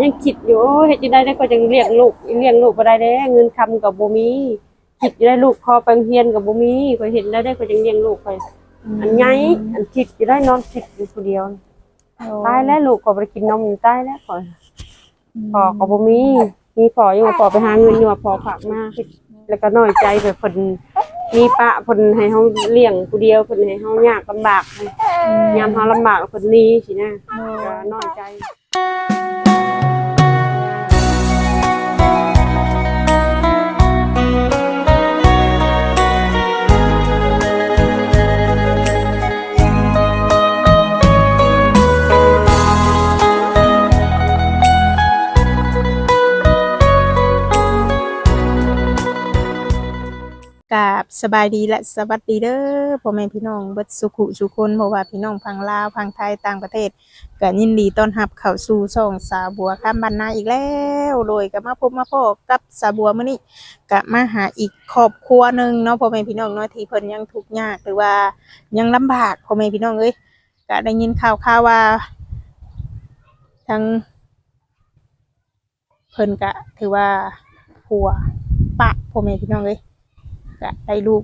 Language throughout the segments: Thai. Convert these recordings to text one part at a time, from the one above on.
ยังคิดอยู่โอ้ยเฮ็ดจังได๋ได้ก็จังเลี้ยงลูกเลี้ยงลูกบ่ได้เด้เงินคำก็บ่มีคิดอยู่ได้ลูกพอไปโรงเรียนก็บ่มีก็เห็นแล้วได้ก็จังเลี้ยงลูกไปอันไงอันคิดอยู่ได้นอนคิดอยู่ผู้เดียวตายแล้วลูกก็บ่ได้กินนมตายแล้วพ่อพ่อก็บ่มีมีพ่ออยู่พ่อไปหาเงินอยู่ว่าพ่อฝากมาแล้วก็น้อยใจแบบเพิ่นมีปะเพิ่นให้เฮาเลี้ยงผู้เดียวเพิ่นให้เฮายากลำบากยามเฮาลำบากเพิ่นหนี้สินะก็น้อยใจ กับสบายดีและสวัสดีเด้อพ่อแม่พี่น้องเบิดสุขุสุคนเพราะว่าพี่น้องพังลาวพังไทยต่างประเทศก็ยินดีต้อนรับเข้าสู่ช่องสาบัวข้ามบรรณาอีกแล้วโดยก็มาพบมาพบกับสาบัวมื้อนี้ก็มาหาอีกครอบครัวหนึ่งเนาะพ่อแม่พี่น้องเนาะที่เพิ่นยังทุกข์ยากหรือว่ายังลำบากพ่อแม่พี่น้องเอ้ยก็ได้ยินข่าวข่าวว่าทั้งเพิ่นก็ถือว่าผัวปะพ่อแม่พี่น้องเอ้ย ก็ได้ลูก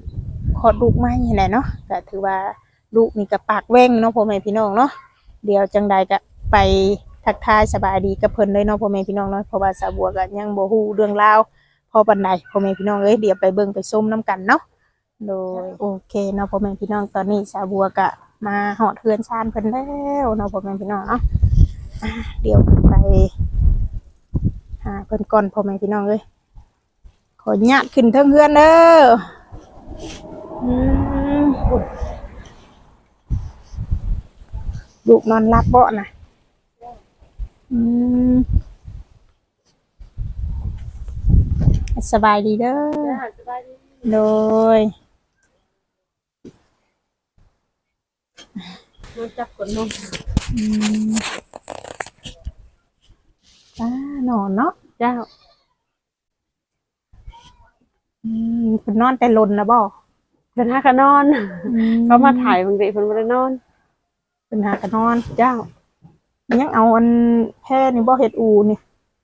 คลอดลูกมานี่แหละเนาะก็ถือว่าลูกนี่ก็ปากแว่งเนาะพ่อแม่พี่น้องเนาะเดี๋ยวจังใดก็ไปทักทายสบายดีกับเพิ่นเลยเนาะพ่อแม่พี่น้องเนาะเพราะว่าสาวบัวก็ยังบ่ฮู้เรื่องราวพอปานใดพ่อแม่พี่น้องเอ้ยเดี๋ยวไปเบิ่งไปชมนํกันเนาะโดยโอเคเนาะพ่อแม่พี่น้องตอนนี้สาวบัวก็มาหอดเฮือนชานเพิ่นแล้วเนาะพ่อแม่พี่น้องเนาะอะเดี๋ยวขึ้นไปหาเพิ่นก่อนพ่อแม่พี่น้องเอ้ย ขออนุญาตขึ้นเทิงเฮือนเด้ออืมลูกนอนรับเบาะนะอืมสบายดีเด้อโดยมาจับขนนมอืมป้านอนเนาะเจ้าอืม คุณนอนแต่ลนนะบ่เป็นหากันนอนเขามาถ่ายบางทีเพิ่นบ่ได้นอนเป็นหากะนอน เจ้ายังเอาอันแพร่นี่บ่เฮ็ดอูนี่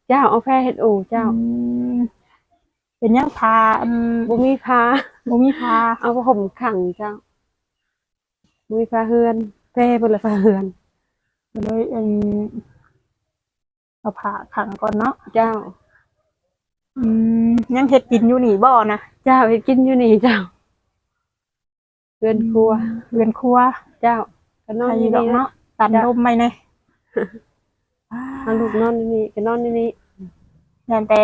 เจ้าเอาแพร่เฮ็ดอู่เจ้าอืมเป็นยังพาอันบ่มีพาบ่มีพาเอาผ้าห่มขังเจ้าบ่มีพาเฮือนแพร่เพิ่นละพาเฮือนก็เลยเอ็นเอาผ่าขังก่อนเนาะเจ้า อืมยังเฮ็ดกินอยู่นี่บ่นะเจ้าเฮ็ดกินอยู่นี่เจ้าเฮือนครัวเรือนครัว เจ้าก็นอนใครอยู่ดอกนี่เนาะเนาะตัดลมไหมเนี่ยเอาลูกนอนอยู่นี่ก็นอนอยู่นี่ ยันแต่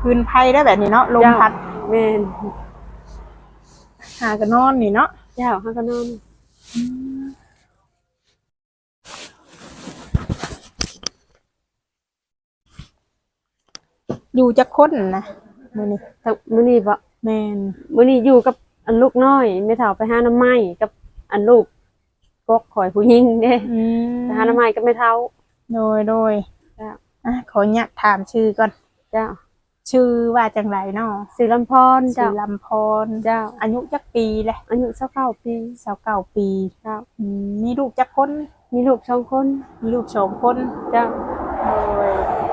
พื้นไผ่ได้แบบนี้เนาะลมเจ้า พัดแม่นหากันนอนนี่เนาะเจ้าเฮาก็นอน อ ยู่จักคนนะมื้อนี้แต่มื้อนี้บ่แม่นมื้อนี้อยู่กับอันลูกน้อยแม่เฒ่าไปหาน้ำไม้กับอันลูกกกข่อยผู้หญิงเด้อืมไปหาน้ำไม้กับแม่เฒ่า โดยโดยเจ้าอะขออนุญาตถามชื่อก่อน เจ้าชื่อว่าจังไรเนาะสิลำพรชื่เจ้าอลำพรเจ้าอายุจักปีแหละอายุ29ปีสาวเก้าปีเจ้าอืมมีลูกจักคนมีลูกสองคนมีลูกสองคนเจ้า โดยเ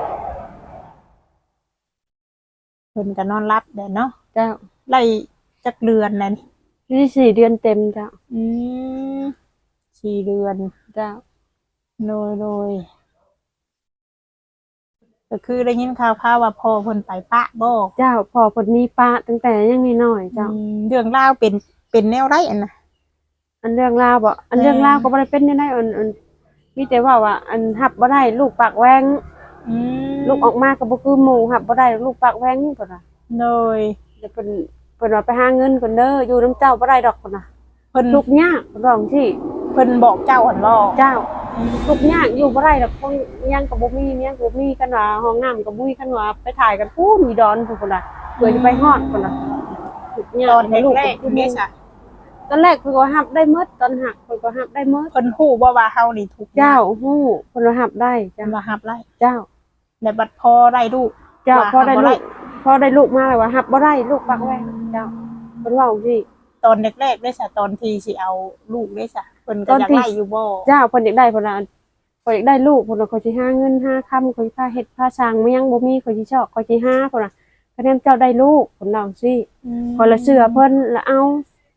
พิ่นก็นอนรับแดดเนาะเจ้าไล่จักเดือนนั่นนี่สี่เดือนเต็มเจ้าอืมสี่เดือนเจ้าโดยโดยก็คือได้ยินข่าวข่าวว่าพ่อเพิ่นไปปะบ่เจ้าพอเพนมีป้าตั้งแต่ยังน้อยๆเจ้าอืมเรื่องราวเป็นเป็นแนวไรอันน่ะ อันเรื่องราวบ่อันเรื่องราวก็บ่ได้เป็นยังไงอันอันมีแต่ว่าว่า อันหับบ่ได้ลูกปากแหวงอืม ลูกออกมาก็บ่คือหมู่หับบ่ได้ลูกปากแหวงเพิ่นน่ะโดยเดี๋ยวเพิ่นเพิ่นว่าไปหาเงินก่อนเด้ออยู่น้ำเจ้าบ่ได้ดอกเพิ่นน่ะเพิ่นทุกข์ยากร้องที่เพิ่นบอกเจ้าอันบ่เจ้าทุกข์ยากอยู่บ่ได้ดอกพวกยังก็บ่มีเมียก็บ่มีกันว่าห้องน้ำก็บ่มีกันว่าไปถ่ายกันพู้มีดอนพุ่นน่ะเพื่อจะไปฮอดพุ่นน่ะทุกข์ยากตอนให้ลูกแรกๆคือเมษาตอนแรกเพิ่นก็หับได้หมดตอนหักเพิ่นก็หับได้หมดเพิ่นฮู้บ่ว่าเฮานี่ทุกข์เจ้าฮู้เพิ่นว่าหับได้เพิ่เจ้านว่ารับไล่เจ้า แต่บัดพอได้ลูกเจ้าว่าพอได้หับบ่ได้ลูกพอได้ลูกมาแล้วว่าหับบ่ได้ลูกปากแหวงเจ้าเพิ่นเว้าสิตอนแรกๆได้ซะตอนที่สิเอาลูกได้ซะเพิ่นก็ตอนอยากที่ไล่อยู่บ่เจ้าเพิ่นอยากได้เพิ่นน่ะข่อยอยากได้ลูกพุ่นน่ะข่อยสิหาเงินหาค่ำข่อยสิพาเฮ็ดพาสร้างมายังบ่มีข่อยสิชอบข่อยสิหาพุ่นน่ะคะแนนเจ้าได้ลูกพุ่นน้องสิพอยละเชื่อเพิ่นแล้วเอา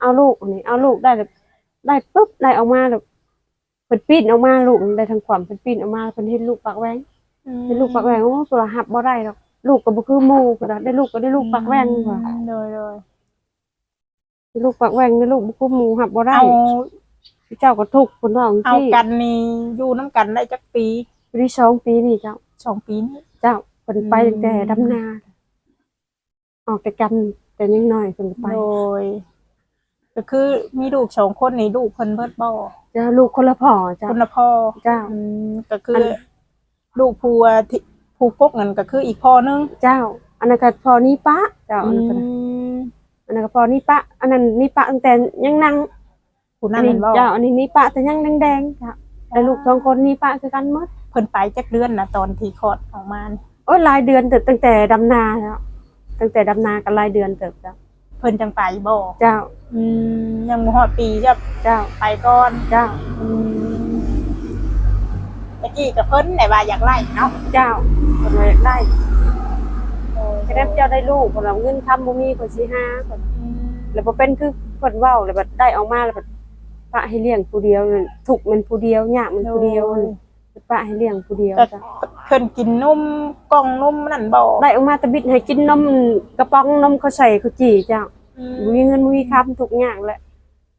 เอาลูกนี่เอาลูกได้แล้วได้ปุ๊บได้ออกมาแล้วเพิ่นปีนออกมาลูกได้ทางความเพิ่นปีนออกมาเพิ่นเห็นลูกปากแหวง เห็นลูกปากแหวงโอ้ตัวหับบ่ได้ดอกลูกก็บ่คือหมู่พุ่นน่ะได้ลูกก็ได้ลูกปากแหวงว่าโดยโดยได้ลูกปากแหวงได้ลูกบ่คือหมู่หับบ่ได้เอาเจ้าก็ทุกข์พุ่นน้องเอาสิกันนี่อยู่น้ำกันได้จักปีปีที่สองปีนี่เจ้า สองปีนี่ เจ้าเพิ่นไปอืมตั้งแต่ดำนา ออกแต่กันแต่ยังน้อยเพิ่นไปโดย ก็คือมีลูกสองคนนี่ลูกเพิ่นเบิดบ่เจ้าลูกคนละพ่อเจ้าคนละพ่อเจ้า อืมก็คืออน ลูกผัวที่ผู้กกนั่นก็คืออีกพ่อนึงเจ้า อันนั้นก็พ่อนี่ปะเจ้าอันนั้นก็มอันนั้นก็พ่อนี่ปะอันนั้นนี่ปะตั้งแต่ยังนั่งผู้อันั้นนนี้เห็นบ่เจ้าอันนี้นี่ปะแต่ยังแดงๆเจ้าแต่ลูกสองคนนี่ปะคือกันหมดเพิ่นไปจักเดือนนะตอนที่คลอดออกมานี่โอ้ยหลายเดือนเติบตั้งแต่ดำนาเจ้าตั้งแต่ดำนากันหลายเดือนเติบเจ้าเพิ่นจังไปบ่เจ้าอืมยังบ่ฮอดปีจะเจ้าไปก่อนเจ้าอืม ตะกี้กับเพิ่นได้ว่าอยากไล่เนาะเจ้าคนว่าอยากได้คะแนนเจ้าได้ลูกคนเราเงินคำบ่มีคนสิหาคนอืมแล้วบ่เป็นคือเพิ่นเว้าแล้วบัดได้ออกมาแล้วบัดปะให้เลี้ยงผู้เดียวนั่นทุกข์มันผู้เดียวยากมันผู้เดียวนั่นปะให้เลี้ยงผู้เดียวก็จ้ะเพิ่นกินนมกล่องนมนั่นบ่ได้ออกมาแตะบิดให้กินนมกระป๋องนมเขาใส่เขาจีเจ้าบ่มีเงินบ่มีคำทุกอย่างแหละ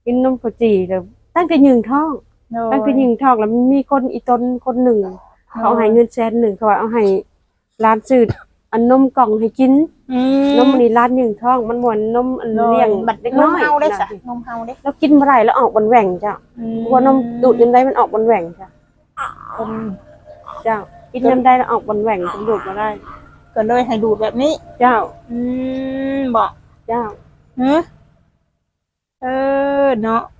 กินนมเขาจีแล้วตั้งแต่ยืนท้อง โดย ตั้งแต่ยืนท้องแล้วมันมีคนอีตนคนหนึ่ง เขาให้เงินแสนหนึ่งเขาว่าเอาให้ร้านซื้ออันนมกล่องให้กินอืนมอันนี้ร้านยืนท้องมันเหมือนนมอันโดยเลี้ยงบัดเด็กนน้มอยเฮาได้น่ะซะนมเฮาเด้แล้วกินบ่ได้แล้วออกบันแหว่งจ้ะเพราะว่านมดูดยังได้มันออกบนแหว่งจ้ะเพิ่นเจ้ากินยังได้แล้วออกบนแหว่งมันดูดมาได้ ก็เลยให้ดูดแบบนี้ เจ้าอืมบ่เจ้าฮะเออเนาะเ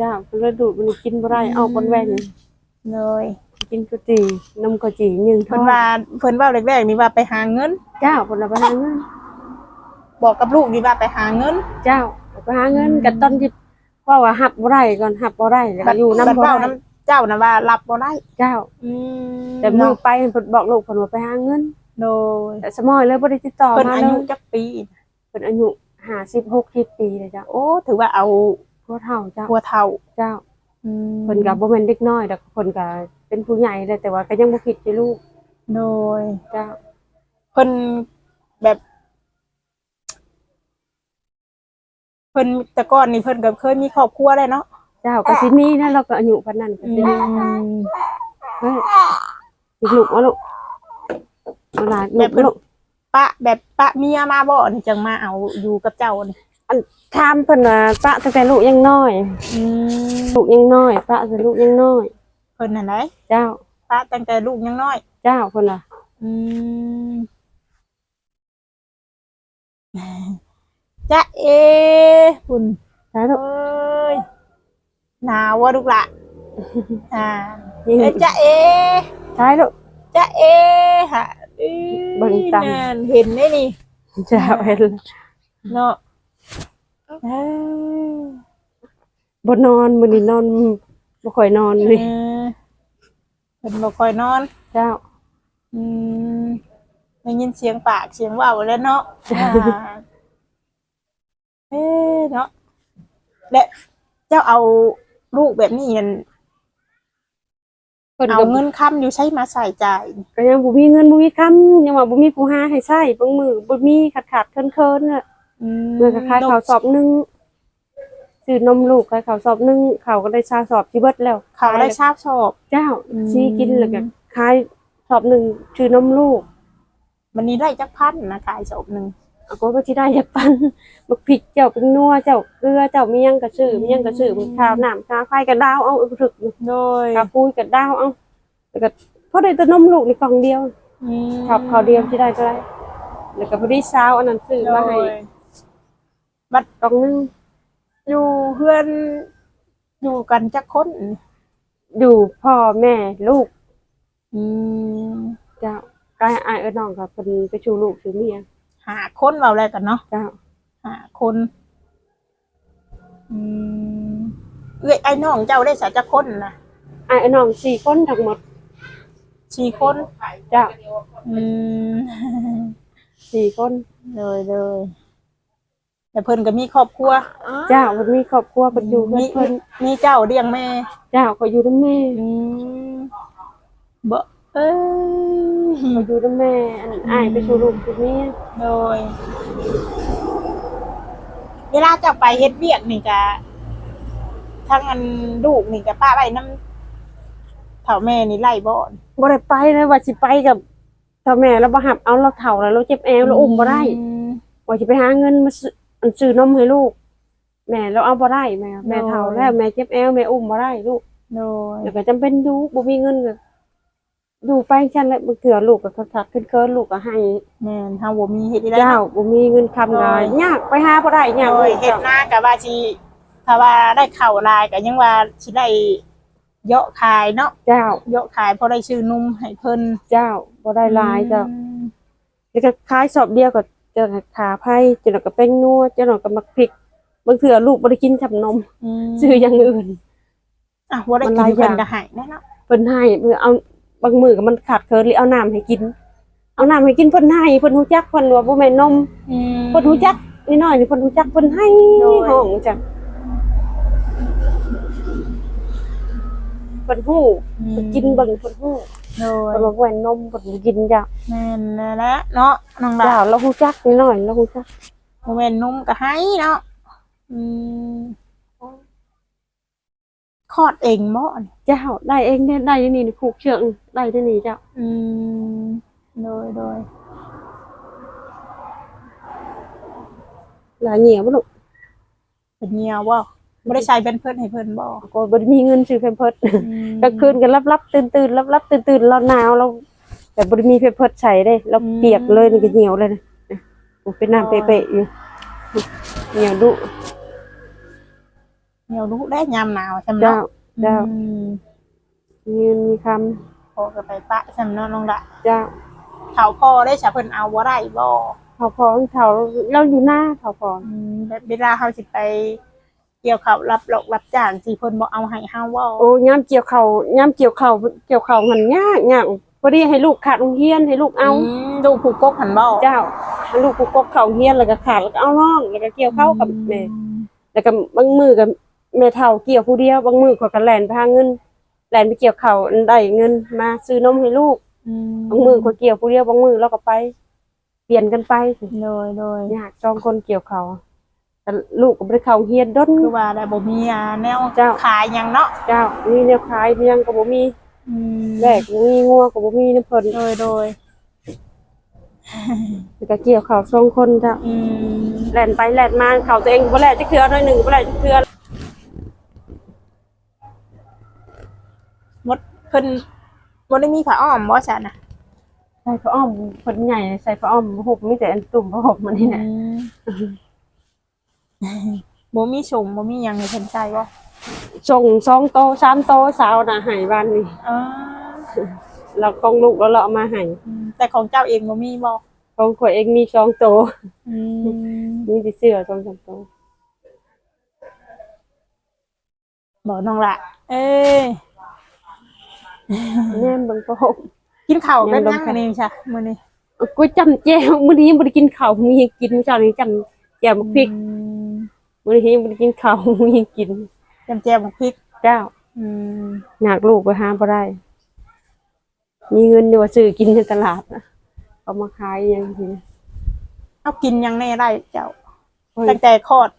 จ้าก็เลยดูดมันกินบ่ได้ออกบนแหว่งเลยกินกะจีนมกะจียืนท้เพิ่อนงว่าเพิ่นว่าแรกๆนี่ว่าไปหาเงิน เจ้าคนละไปหาเงิน บอกกับลูกนี่ว่าไปหาเงิน เจ้าไปหาเงินกันตอนที่ว่าว่าหับบ่ได้ก่อนหับบ่ได้แล้วก็อยู่น้ำบ่บัดได้เว้าน้ำเจ้านะว่ารับบ่ได้เจ้าอืมแต่มือไปเพิ่นบอกลูกเพิ่นว่าไปหาเงินโดยแต่สมอยเลยบ่ได้ติดต่อเพิ่นมาอาเลยุยจักปีเพิ่นอายุ56 10ปีเลยจ้ะโอ้ถือว่าเอาทั่ วเท่าเจ้าพัวเท่าเจ้าอืมเพิ่นก็บ่แม่นเด็กน้อยดอกเพิ่นก็เป็นผู้ใหญ่เลยแต่ว่าก็ยังบ่คิดสิลูกโดย เจ้าเพิ่นแบบ เพิ่นแต่ก่อนนี่เพิ่นก็เคยมีครอบครัวได้เนาะเจ้าก็สิมีนะเราก็อายุปานนั้นก็สิมีเฮ้ยอีกลูกว่าลูกเอาหลานลูกลูกปะแบบปะเมียมาบ่นี่จังมาเอาอยู่กับเจ้านี่ อันถามเพิ่นว่าปะตั้งแต่ลูกยังน้อย อืมลูกยังน้อย ปะตั้งแต่ลูกยังน้อย เพิ่นนั่นไหนเจ้า ปะตั้งแต่ลูกยังน้อย เจ้าเพิ่นว่าอืมจะเอคุณใช่ลูกเอ้ยหนาววะลูกละอ่านี่เอ้ยจะเอใช่ลูกจะเอฮะอื้อเบิ่งตามนั่นเห็นได้นี่ เจ้าเห็นเนาะเอ้ย บ่นอนมื้อนี้นอนบ่ค่อยนอนนี่เออเป็นบ่ค่อยนอน เจ้า อืมได้ยินเสียงปากเสียงเว่าวแล้วเนาะอ่าเอ๊ะเนาะและเจ้าเอาลูกแบบนี้นั่นเพิ่นเอาก็เงินค้ำอยู่ใช้มาใส่จ่ายก็ยังบ่มีเงินบ่มีคำยังว่าบ่มีผู้หาให้ใช้บางมื้อบ่มีขาดๆเคินๆน่ะอืม เมื่อก็ขายข้าวสอบหนึงซื้อนมลูกขายข้าวสอบหนึงข้าวก็ได้ชาสอบที่เบิดแล้วเขาได้ทราบชอบเจ้าอืมซีกินแล้วก็ขายสอบหนึงชื่อนมลูกวันนี้ได้จักพันนะขายศพหนึ่งเอาก็บ่สิได้อย่าปันบักพริกเจ้าเป็นนัวเจ้าเกลือเจ้ามีหยังก็ซื้อมีหยังก็ซื้อมันข้าวน้ำข้าวไฟก็ดาวเอาอึกถึกโดยข้าวปุ้ยก็ดาวเอาแล้วก็พอได้แต่นมลูกในกล่องเดียวอืมขับข้าวเดียวที่ได้ก็ได้แล้วก็พอดีเช้าอันนั้นซื้อโดมาให้ ยกล่องหนึงอยู่เพื่อนอยู่กันจักคนอยู่พ่อแม่ลูก อืมเจ้าก็ให้อายเอิ้นน้องก็เพิ่นไปชูลูกชูเมียหาคนเราอะไรกันเนาะเจ้าหาคนอืมเอ้ยไอ้น้องเจ้าได้สาจักคนนะอ้ายน้องสี่คนทั้งหมดสี่คนเจ้าอืมสี่คนเลยเลย แต่เพิ่นก็มีครอบครัวเจ้ามันมีครอบครัวเพิ่นอยู่เพิ่มีนเพิ่นมีเจ้าเลี้ยงแม่เจ้าก็อยู่นำแม่อืมบ่เอ้ยก็อยู่นำแม่ อันอ้ายไปสู่ลูกสู่เมียโดย เวลาจะไปเฮ็ดเวียกนี่ก็ทั้งอันลูกนี่ก็ป้าไว้น้ำเฒ่าแม่นี่ไล่บ่อนบ่ได้ไปเลยว่าสิไปกับพ่อแม่แล้วบ่หับเอาเราเฒ่าแล้วเราเจ็บแอวเราอุ้มบ่ได้มว่าสิไปหาเงินมาซื้ ออันซื้อนมให้ลูก แม่เราเอาบ่ได้แม่แม่เฒ่าแล้วแม่เจ็บแอวแม่อุ้มบ่ได้ลูกโดยแล้วก็จำเป็นอยู่บ่มีเงินก็ดูไปฉันแหละบางเทื่อลูกก็ทักๆเคินๆลูกก็ให้แม่นเฮาบ่มีเฮ็ดได้เจ้าเนาะบ่มีเงินคำก็โอ้ยยากไปหาบ่ได้ยากโดยลูกเฮ็ดเจ้าหน้าก็ว่าสิถ้าว่าได้เข้าลายก็ยังว่าสิได้เยาะขายเนาะเจ้าเยาะขายเพราะได้ชื่อนุ่มให้เพิ่นเจ้าบ่ได้หลายเจ้าอืมแล้วก็ขายสอบเดียวก็ จะขาไผ่จนก็เป็นนัวจนก็มักพริกบางเทื่อลูกบ่ได้กินทับนมอืมซื้ออย่างอื่นอะบ่ได้มันหกิลานยเพิ่นอย่างก็ให้แน่เนาะเพิ่นให้เพื่อเอาบางมื้อก็มันขาดเคินเลยเอาน้ำให้กิน เอาน้ำให้กินเพิ่นให้เพิ่นฮู้จักเพิ่นว่าบ่แม่นนมอืมเพิ่นฮู้จักนิดหน่อยนี่เพิ่นฮู้จักเพิ่นให้โดยห้องจ้ะเพิ่นฮู้อืมเพิ่นกินเบิ่งเพิ่นฮู้ โดยเพิ่นว่าบ่แม่นนมเพิ่นบ่กินจ้ะแม่นแล้วแหละเนาะน้องดาเจ้าเราฮู้จักนิดหน่อยเราฮู้จักบ่แม่นนุ่มก็ให้เนาะอืมคลอดเองบ่นี่เจ้าได้เองได้ได้ที่นี่ผูกเชือกได้ที่นี่เจ้าอืม โดยโดยหลายเหนียวบ่ลูกเป็นเหี่ยวบ่ บ่ได้ใช้เป็นเพิ่นให้เพิ่นบ่ก็บ่ได้มีเงินซื้อแพมเพิร์สอืมกลางคืนก็รับๆตื่นๆรับๆตื่นๆเราหนาวเราแต่บ่ได้มีแพมเพิร์สใช้เด้เราเปียกเลยนี่ก็เหี่ยวเลยนะโอ้เป็นน้ำเปะๆอยู่เหนียวดุเหี่ยวรู้ได้ยามหนาวใช่ไหมเจ้าเนาะเจ้าอืมมีเงินมีคำพอก็ไปปะใช่ไหมเนาะน้องดะเจ้าเฒ่าพ่อได้ฉะเพิ่นเอาบ่ได้บ่เขาพอเขาเราอยู่หน้าเขาพออืมแบบเวลาเฮาสิไป เกี่ยวข้าวรับหลอกรับจ้างสิเพิ่นบ่เอาให้เฮาเว้าโอ้ย้ำเกี่ยวเขาย้ำเกี่ยวเขาเกี่ยวเขามันยากยากพอดีให้ลูกขาดโรงเรียนให้ลูกเอา มดูผูกกกหันบ่เจ้าให้ลูกกูกบเขาโรงเรียนแล้วก็ขาดแล้วก็เอาน้องแล้วก็เกี่ยวเข้ากับแม่แล้วก็บางมือกับแม่เฒ่าเกี่ยวผู้เดียวบางมือก็กระแลนไปหาเงินแลนไปเกี่ยวเขาอันได้เงินมาซื้อนมให้ลูกอืมบางมือก็เกี่ยวผู้เดียวบางมือเราก็ไป เปลี่ยนกันไปโดยโดยอยากจองคนเกี่ยวเขา แต่ลูกก็บ่ไปเข้าเฮียนดนคือว่าได้บ่มีอ่าแนวเจ้า ขายหยังเนาะเจ้ามีแนวขายมีหยังก็บ่มีอืมแลกบ่มีงัวก็บ่มีน้ำเพิ่นโดยโดยแล้วก็เกี่ยวเขาสองคนเจ้า อืมแล่นไปแล่นมาเขาตัวเองก็บ่แล่นจักเทื่อหน่อยหนึงก็บ่แล่นจักเทื่อมดเพิ่นบ่ได้มีผ้าอ้อมบ่ซั่นน่ะใส่ผ้าอ้อมเพิ่นใหญ่ใส่ผ้าอ้อมหุบมีแต่อันตุ่มผ้าห่มมันนี่แหละอืม บ่มีส่งบ่มีหยังให้เพิ่นใช้บ่ส่งสองโตสามโตสาวน่ะให้บ้านนี่อ๋อเรากองลูกแล้วเราเอามาให้อืมแต่ของเจ้าเองบ่มีบ่ของข่อยเองมีสองโตอืมมีแต่เสื้อสองสามโตบ่น้องละ เอ้ยแม่นเบิ่งผ้าห่มกินข้าวกันยังบ่ยังอันนี้จ้ะมื้อนี้กูจำแจ้วมื้อนี้ยังบ่ได้กินข้าวมื้อนี้กินมื้อเช้านี้จำแจ่วบักพริกอืม มื้อนี้ยังบ่ได้กินข้าวมื้อนี้กินจำแจ่วบักพริกเจ้าอืมอยากลูกไปหาบ่ได้ มีเงินอยู่ว่าซื้อกินในตลาดน่ะเอามาขายอยังนี้เอากินยังแน่ได้เจ้าข่อยตั้งแต่คลอด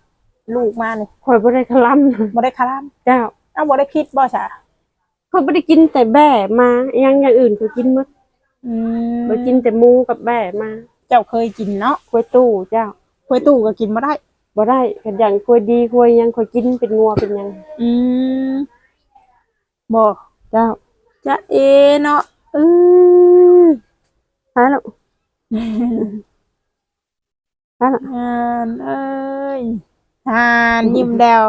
ลูกมานี่ข่อยบ่ได้คลำบ่ได้คารามเจ้าเอาบ่ได้คิดบ่จ้ะข่อยบ่ได้กินแต่แบ่มาอยังอย่างอื่นข่อยกินหมดอืมข่อยกินแต่หมูกับแบ่มา เจ้าเคยกินเนาะกล้วยตู้เจ้ากล้วยตู้ก็กินบ่ได้ บ่ได้กันอย่างกล้วยดีกล้วยหยังข่อยกินเป็นงัวเป็นหยังอืมบ่เจ้าจะเอเนาะเออหาแล้วหาแล้วอ่านเอ้ยอ่านยิ้มแดว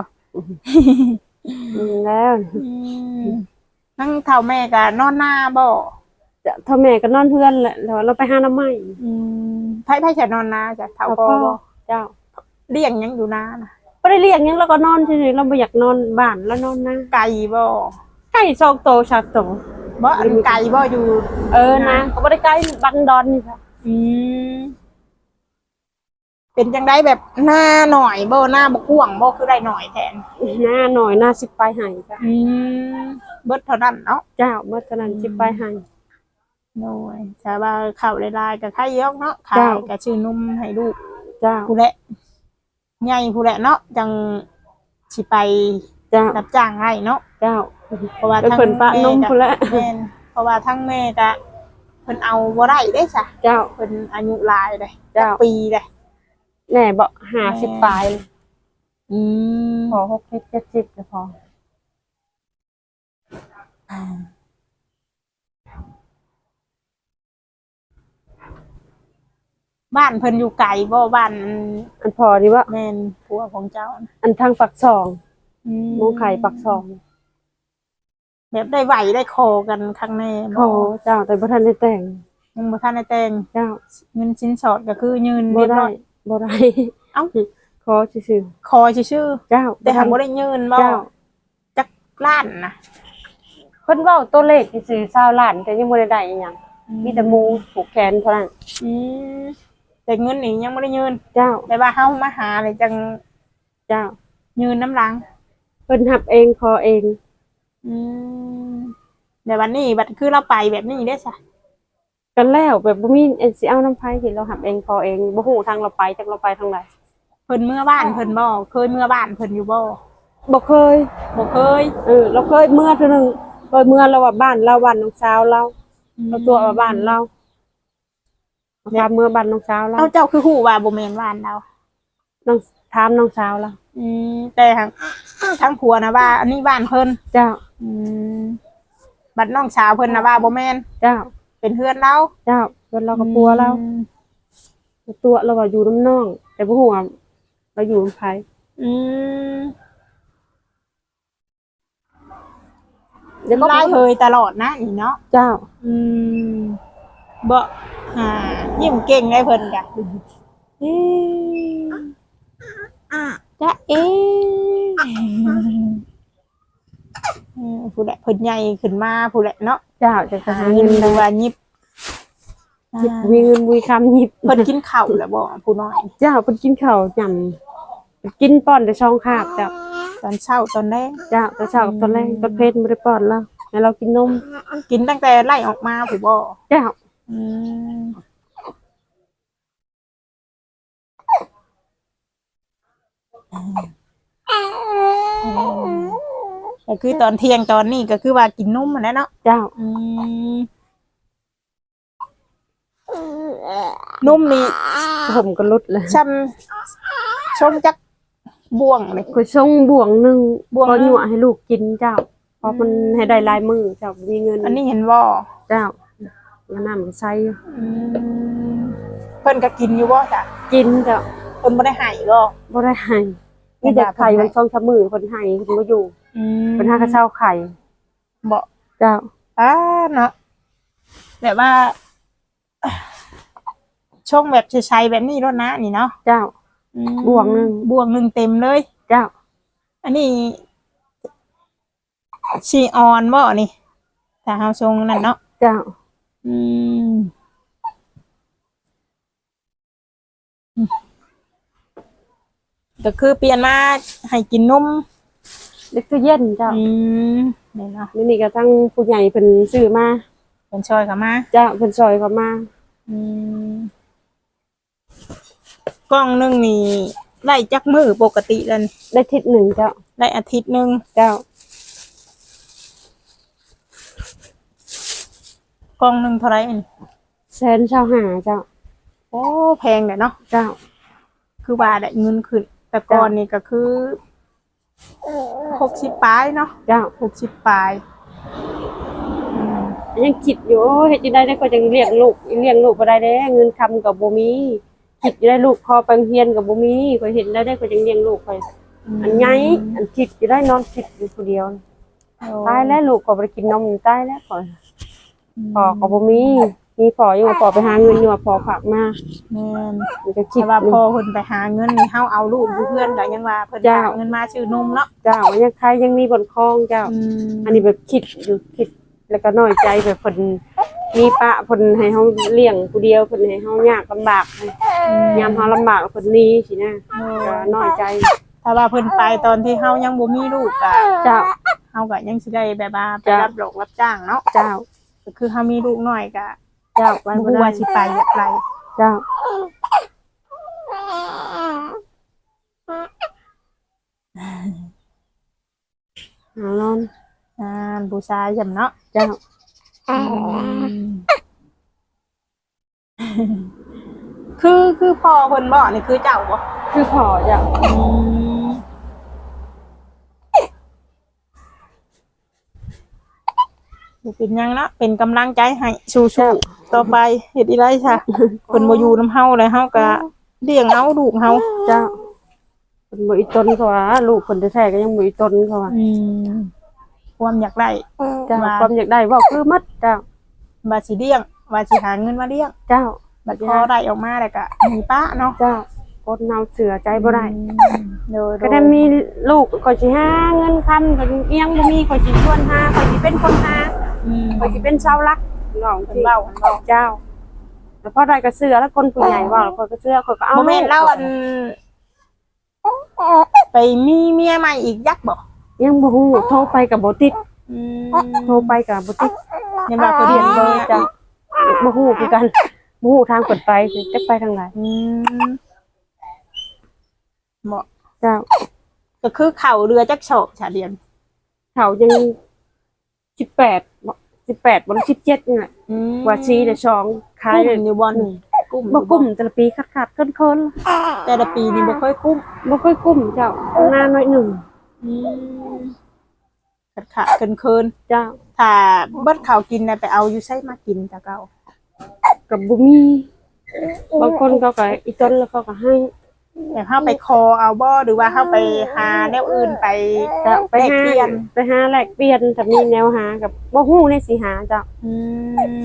อืมแล้วอืมนั่งเท่าแม่ก็นอนหน้าบ่จะเท่าแม่ก็นอนเพื่อนแหละแล้วเราไปหาน้ำไม้อืมไผไผจะนอนหน้าจ้ะเท่าพ่อบ่เจ้า เลี้ยงหยังอยู่นาน่ะบ่ได้เลี้ยงหยังเราก็นอนเฉยๆเราบ่อยากนอนบ้านแล้วนอนนะไก่บ่ไก่สองโตชาโตบ่อันไก่บ่อยู่ เออนะก็บ่ได้ไก่บันดอนนี่ค่ะอืมเป็นจังไดแบบหน้าหน่อยบ่หน้าบ่กว้างบ่คือได้หน่อยแทน หน้าหน่อยหน้าสิบปลายใหายจ้ะอืมเบิดเท่านั้นเนาะเจ้าเมื่อเท่านั้นสิบปลายใหายโน้ยแต่ว่าข้าวลายๆกับไข่ยอกเนาะขาเจ้า ยกับชื่อนุ่มให้ลูกเจ้าผู้แหละ ใหญ่ผู้แหละเนาะจังสิไปเจ้ารับจ้างให้เนาะเจ้าเพราะว่าแล้วทั้งเพิ่นปะนมแม่พุ่นละแม่นเพราะว่าทั้งแม่ก็เพิ่นเอาบ่ได้เด้ซะเจ้าเพิ่นอายุหลายเลยเจ้าปีเลยแน่บอกหาสิบปลายอืมพอหกสิบเจ็ดสิบก็พอ บ้านเพิ่นอยู่ไกลบ่บ้านอันพอดีว่าแม่นผัวของเจ้าน่ะอันทางปักสองอืหมูไข่ปักสองแบบได้ไหวได้คอกันครั้งแน่พอเจ้าแต่พระท่านได้แต่งยังบ่ทันได้แต่งเจ้าเงินสินสอดก็คือยืนบ่เรียบได้ร้อยบ่ได้เอ้าขอซื่อคอชื่อๆเจ้าๆแต่หากบ่ได้ยืนบ่เจ้าจักล้านนะเพิ่นเว้าตัวเลขซื่อๆ20ล้านแต่ยังบ่ได้ได้อีหยังมีแต่หมูผูกแขนเท่านั้นอืม แต่เงินนี่ยังบ่ได้ยืนเจ้า แต่ว่าเฮามาหาเลยจังเจ้า ยืนน้ำหลัง เพิ่นหับเองขอเอง อืมแต่วันนี้บัดคือเราไปแบบนี้ได้ซะกันแล้วแบบบ่มีเอ็นสิเอาน้ำไผที่เราหับเองขอเองบ่ฮู้ทางเราไปจักเราไปทางใดเพิ่นเมื่อบ้านเพิ่นบ่เคยเมื่อบ้านเพิ่นอยู่บ่บ่เคยบ่เคยเออเราเคยเมื่อเท่านึงเคยเมื่อเราว่าบ้านเราบ้านน้องสาวเราเราตัวว่าบ้านเรา เราพาเมื่อบ้านน้องสาวเราเอาเจ้าคือฮู้ว่าบ่แม่นบ้านเราน้องถามน้องสาวเราอืมแต่ทางทั้งผัวนะว่า อันนี้บ้านเพิ่นเจ้า อืมบัดน้องสาวเพิ่นนะว่าบ่แม่นเจ้า เป็นเพื่อนเราเจ้าเพิ่นเรากับปัวเราอืมตัวเราว่าอยู่น้ำน้อง แต่บ่ฮู้ว่าเราอยู่น้ำไผอืมเดี๋ยวก็ไล่เคยตลอดนะนี่เนาะ เจ้า อืมบ่ อ่ายิ้มเก่งได้เพิ่นกะเอ๊ะจะเอ๊ะอืมผู้ใดเพิ่นใหญ่ขึ้นมาผู้ใดเนาะเจ้าจะหาหาเงิเงินนดูได้ว่ายิบหยิบมีเงินมีคำหยิบเพิ่นกินข้าวแล้วบ่ผู้น้อยเจ้าเพิ่นกินข้าวจำเพิ่นกินป้อนแต่ช่องคาบเจ้าตอนเช้าตอนแรกเจ้าแต่เช้ากับตอนแรกตอนเพลบ่ได้ป้อนเราให้เรากินนมกินตั้งแต่ไล่ออกมาผู้บ่เจ้า อืมก็คือตอนเที่ยงตอนนี้ก็คือว่ากินนมมันแหล้วเนาะเจ้า อืมนุ่มนี่ผมก็ลดเลยช้ำชมจักบ่วงเลย ก็ส่งบ่วงหนึงบ่วงหนึ่งก็ยั่วให้ลูกกินเจ้าเพราะมันให้ได้หลายมือเจ้ามีเงินอันนี้เห็นบ่เจ้า แล้วน้ำก็ใส่อยู่อืมเพิ่นก็กินอยู่บ่จ้ะกินเจ้าเพิ่นบ่ได้ให้บ่บ่ได้ให้มีแต่ไข่มันช่องชะมือเพิ่นให้เพิ่นบ่อยู่อืมเพิ่นหากระเช้าไข่บ่เจ้าอ่าเนาะแบบว่าช่องแบบใช้ๆแบบนี้รถนะนี่เนาะเจ้า อืมบ่วงหนึ่ง บ่วงหนึ่งเต็มเลย เจ้าอันนี้ชีออนบ่นี่ถ้าเฮาทรงนั่นเนาะเจ้า อืมก็คือเปลี่ยนมาให้กินนมเล็กตู้เย็นเจ้าอืมนี่เนาะนี่นี่ก็ทั้งผู้ใหญ่เพิ่นซื้อมาเป็นช่อยเข้ามาเจ้าเพิ่นซอยเข้ามาอืมกล้องหนึงนี่ได้จักมือปกติแล้วนี่ได้ทิศหนึ่งเจ้าได้อาทิตย์หนึงเจ้า ล้องหนึงเท่าไหร่อันนี้แสนชาวหาเจ้าโอ้แพงเลยเนาะเจ้าคือว่าได้เงินขึ้น แต่ก่อนนี่ก็คือหกสิบปลายเนาะเจ้าหกสิบปลายอืมยังคิดอยู่โอ้ยเฮ็ดจังได๋ได้ก็จังเลี้ยงลูกเลี้ยงลูกบ่ได้เด้เงินคำก็บ่มีคิดอยู่ได้ลูกพอไปโรงเรียนก็บ่มีก็เห็นแล้วได้ก็จังเลี้ยงลูกไปอันไงอันคิดอยู่ได้นอนคิดอยู่ผู้เดียวตายแล้วลูกก็บ่ได้กินนมตายแล้วก่อน พ่อก็บ่มีมีพออยู่ว่าพอไปหาเงินอยู่ว่าพอฝากมาแม่นมันก็คิดแต่ว่าพอเพิ่นไปหาเงินนี่เฮาเอาลูกอยู่เพื่อนก็ยังว่าเพิ่นเจ้าฝากเงินมาชื่อนมเนาะเจ้ายังใครยังมีบนคลองเจ้า อืมอันนี้แบบคิดอยู่คิดแล้วก็น้อยใจแบบเพิ่นมีปะเพิ่นให้เฮาเลี้ยงผู้เดียวเพิ่นให้เฮายากลำบากยามเฮาลำบากเพิ่นหนี้สินะก็น้อยใจถ้าว่าเพิ่นไปตอนที่เฮายังบ่มีลูกก็เจ้า เฮาก็ยังสิได้แบบว่าไปเจ้ารับหลอกรับจ้างเนาะ เจ้า ก็คือเฮามีลูกน้อยก็เจ้าไปบ่บ่ฮู้ว่าสิไปอย่างไรเจ้าหาลอนอ่าบูชาจำเนาะเจ้าคือคือพ่อเพิ่นบ่นี่คือเจ้าบ่คือพอเจ้า เป็นหยังเนาะเป็นกำลังใจให้สู้ๆต่อไปเฮ็ดอีไรซะเพิ่นบ่อยู่นํเฮาเลยเฮาก็เลี้ยงเอาลูกเฮาเจ้าเพิ่นบ่อีตนเขาว่าลูกเพิ่นแท้ๆก็ยังบ่อีตนเขาว่าอืมความอยากได้ เจ้าว่า ความอยากได้เว้าคือหมัดเจ้าว่าสิเลี้ยงว่าสิหาเงินมาเลี้ยงเจ้าบัดพอได้ออกมาแล้วก็มีป้าเนาะเจ้าอดเนาเสือใจบ่ได้โดยก็ได้มีลูกข่อยสิหาเงินคำก็เอียงบ่มีข่อยสิชวนหาข่อยสิเป็นคนหา อืมข่อยสิเป็นชาวรักน้องเพิ่นที่เว้าเพิ่นเว้าเจ้า แล้วพอได้ก็เสือแล้วคนผู้ใหญ่ว่าแล้วข่อยก็เสือข่อยก็เอาโมเมนต์เล่าอันไปมีเมียใหม่อีกยักษ์บอกยังบ่ฮู้โทรไปก็บ่ติดโทรไปก็บ่ติดยังว่าเขาเรียนเบเบออร์ร์จ้ะจ้ะบ่ฮู้คือกันบ่ฮู้ทางเปิดไปสิจักไปทางไหนอืมเหมาะเจ้าก็คือเข่าเรือจักโฉกชาเดียนเขายัง 18บ่18บ่17นี่แหละว่าซีได้สองขายกุ้ได้มอยู่บอลกุ้มบ่กุ้มแต่ละปีขาดๆเคินๆแต่ละปีนี่บ่ค่อยกุ้มบ่ค่อยกุ้มเจ้าหน้าน้อยหนึ่งขาดขาดเกินเคินเจ้าถ้าเบิดข่าวกินน่ะไปเอาอยู่ใช้มากินแต่เก่ากับบุมีบางคนเขาก็อีต้นแล้วเขาก็ให้ แต่เฮาไปคอเอาบ่หรือว่าเฮาไปหาแนวอื่นไปเจ้าไปแลกหาเปลี่ยน ไปหาแลกเปลี่ยนถ้ามีแนวหากับบ่ฮู้ในสิหาเจ้าอืม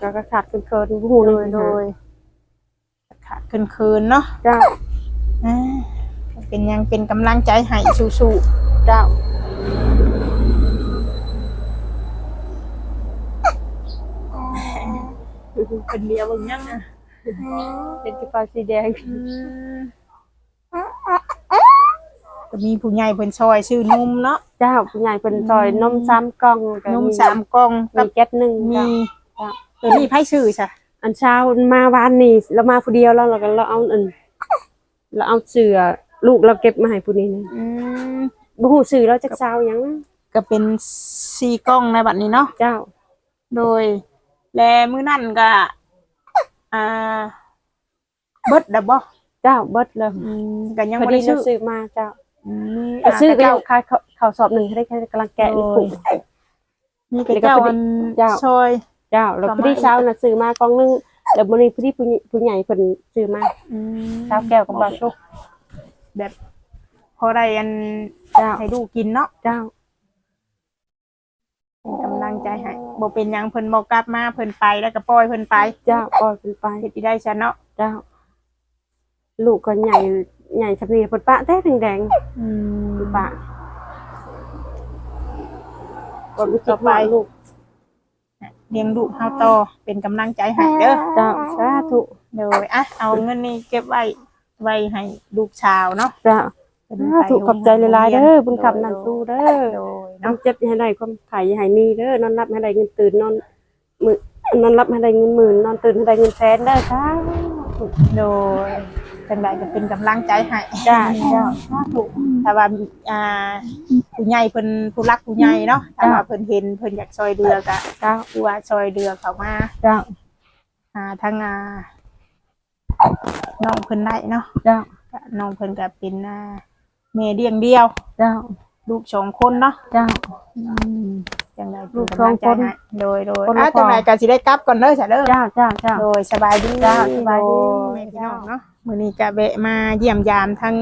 ก็ก็ขาดเกินเกินบ่ฮู้ในโดยสิโดหายขาดเกินเคินเนาะเจ้าอ่าเป็นยังเป็นกำลังใจให้สู้เจ้าๆเป็นเดียวเบิ่งยังอะเป็นกระเป๋าสีแดง ก็มีผู้ใหญ่เพิ่นซอยชื่อนุ่มเนาะ เจ้าผู้ใหญ่เพิ่นซอยนมซ้ำกล่องก็นุ่มสามกล่องมีกับแก๊สหนึงมีเจ้าตัวนี้ไผชื่อจ้ะอันเช้ามาวานนี้เรามาผู้เดียวแล้วเราก็เราเอาอันเราเอาเสือลูกเราเก็บมาให้ผู้นี้นะอืมบ่ฮู้ชื่อเราจักเช้าหยังนะก็เป็นสี่กล่องในบัดนี้เนาะ เจ้า โดย แลมื้อนั่นก็อ่า เบิดดับบ่เจ้าเบิดเลยอืมก็ยังพอบ่ดีได้เราชื่อซื้อมาเจ้า อืมก็ซื้อก็เจ้าขายข้าวสอบหนึ่งให้ได้แค่กำลังแกะในถุงมีแต่เจ้าอันเจ้า ซอย เจ้าแล้วประพมาณอดีเช้าน่ะซื้อมากล่องหนึงแล้วมื้อนี้พอดีผู้ใหญ่ผู้ใหญ่เพิ่นซื้อมาอืมเช้าแก้วกับบาชุกแบบพอได้อันเจ้าให้ลูกกินเนาะเจ้าเป็นกำลังใจให้บ่เป็นหยังเพิ่นบ่กลับมาเพิ่นไปแล้วก็ปล่อยเพิ่นไปเจ้าปล่อยเพิ่นไปเฮ็ดอีได้ซะเนาะเจ้า ลูกก็ใหญ่ใหญ่ชำนี้เพิ่นปะแท้แดงอืมๆปะกดไปต่อไปลูกเลี้ยงลูกเฮาต่อเป็นกำลังใจให้เด้อเจ้าสาธุโดยอะเอาเงินนี้เก็บไว้ไว้ให้ลูกชาวเนาะเจ้าเพิ่นสาไปธุขอบใจหลายๆเด้อบุญคำโดยนันสู้เด้อ โดยน้องเนาะเจ็บให้ได้ความไข่ให้มีเด้อนอนรับให้ได้เงินตื่นนอนมือนอนรับให้ได้เงินหมื่นนอนตื่นให้ได้เงินแสนเด้อค่ะโดย จังไดก็เป็นกำลังใจให้จ้าเจ้าสาธุถ้าว่าอ่าผู้ใหญ่เพิ่นผู้รักผู้ใหญ่เนาะถ้าว่าเพิ่นเห็นเพิ่นอยากช่วยเรือก็เจ้าคือว่าช่วยเรือเขามาเจ้าอ่าทั้งอ่าน้องเพิ่นได้เนาะเจ้าก็น้องเพิ่นก็เป็นอ่าแม่เลี้ยงเดียวเจ้าลูกสองคนเนาะเจ้าจังไดลูเป็นกสองกำลังใจคนให้โดยโดยคนละอะจังไดพ่อก็สิได้กลับก่อนเด้อจ้ะเด้อเจ้าเจ้าเจ้าโดยสบายดีจ้าสบายดีโอ้พี่น้องเนาะ มื้อนี้ก็แวะมาเยี่ยมยามทั้ง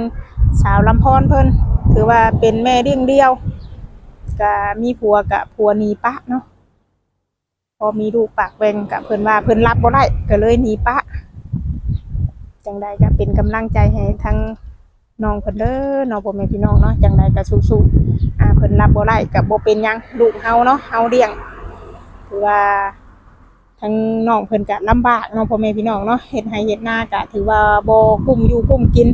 สาวลำพรเพิ่นถือว่าเป็นแม่เลี้ยงเดียวก็มีผัวกับผัวหนีปะเนาะพอมีลูกปากแหวงกับเพิ่นว่าเพิ่นรับบ่ได้ก็เลยหนีปะจังใดก็เป็นกำลังใจให้ทั้งน้องเพิ่นเด้อน้องพ่อแม่พี่น้องเนาะจังใดก็สู้ๆอ่าเพิ่นรับบ่ได้ก็บ่เป็นหยังลูกเฮาเนาะเฮาเลี้ยงถือว่า ทั้งน้องเพิ่นก็ลำบากเนาะพ่อแม่พี่น้องเนาะเฮ็ดให้เฮ็ดนาก็ถือว่าบ่กุ้มอยู่กุ้มกิน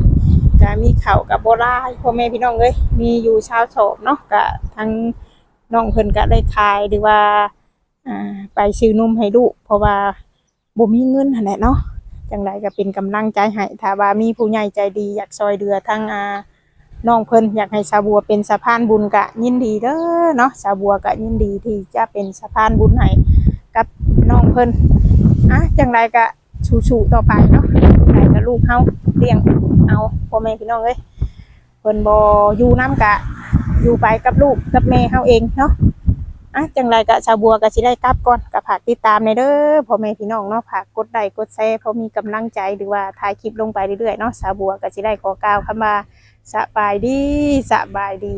ก็มีเข้าก็บ่หลายพ่อแม่พี่น้องเอ้ยมีอยู่ชาวโสมเนาะก็ทั้งน้องเพิ่นก็ได้ขายหรือว่าอ่าไปซื้อนมให้ลูกเพราะว่าบ่มีเงินหั่นแหละเนาะจังไดก็เป็นกำลังใจให้ถ้าว่ามีผู้ใหญ่ใจดีอยากซอยเดือทั้งอ่าน้องเพิ่นอยากให้สาบัวเป็นสะพานบุญก็ยินดีเด้อเนาะสาบัวก็ยินดีที่จะเป็นสะพานบุญให้ กับน้องเพิ่นอะจังไดก็สู้ๆต่อไปเนาะใครก็ลูกเฮาเลี้ยงเอาพ่อแม่พี่น้องเอ้ยเพิ่นบ่อยู่นํกะ อยู่ไปกับลูกกับแม่เฮาเองเนาะอะจังไรก็ชาวบัวก็สิได้กลับก่อนก็ฝากติดตามในเด้อพ่อแม่พี่น้องเนาะฝากกดไลค์กดแชร์เพราะมีกำลังใจหรือว่าถ่ายคลิปลงไปเรื่อยๆเนาะชาวบัวก็สิได้ขอกล่าวคำว่าสบายดีสบายดี